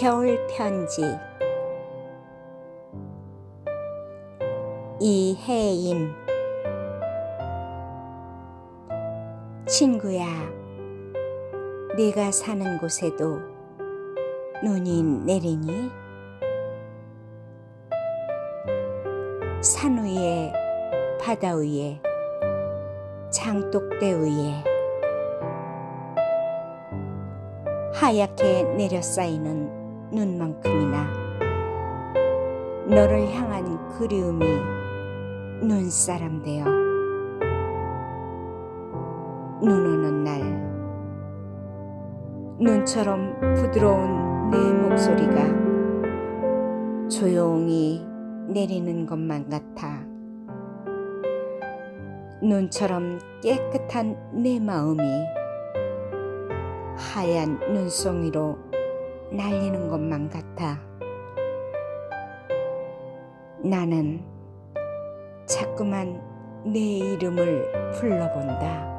겨울 편지. 이혜임. 친구야 네가 사는 곳에도 눈이 내리니? 산 위에 바다 위에 장독대 위에 하얗게 내려 쌓이는 눈만큼이나 너를 향한 그리움이 눈사람 되어 눈 오는 날 눈처럼 부드러운 내 목소리가 조용히 내리는 것만 같아 눈처럼 깨끗한 내 마음이 하얀 눈송이로 날리는 것만 같아 나는 자꾸만 내 이름을 불러본다.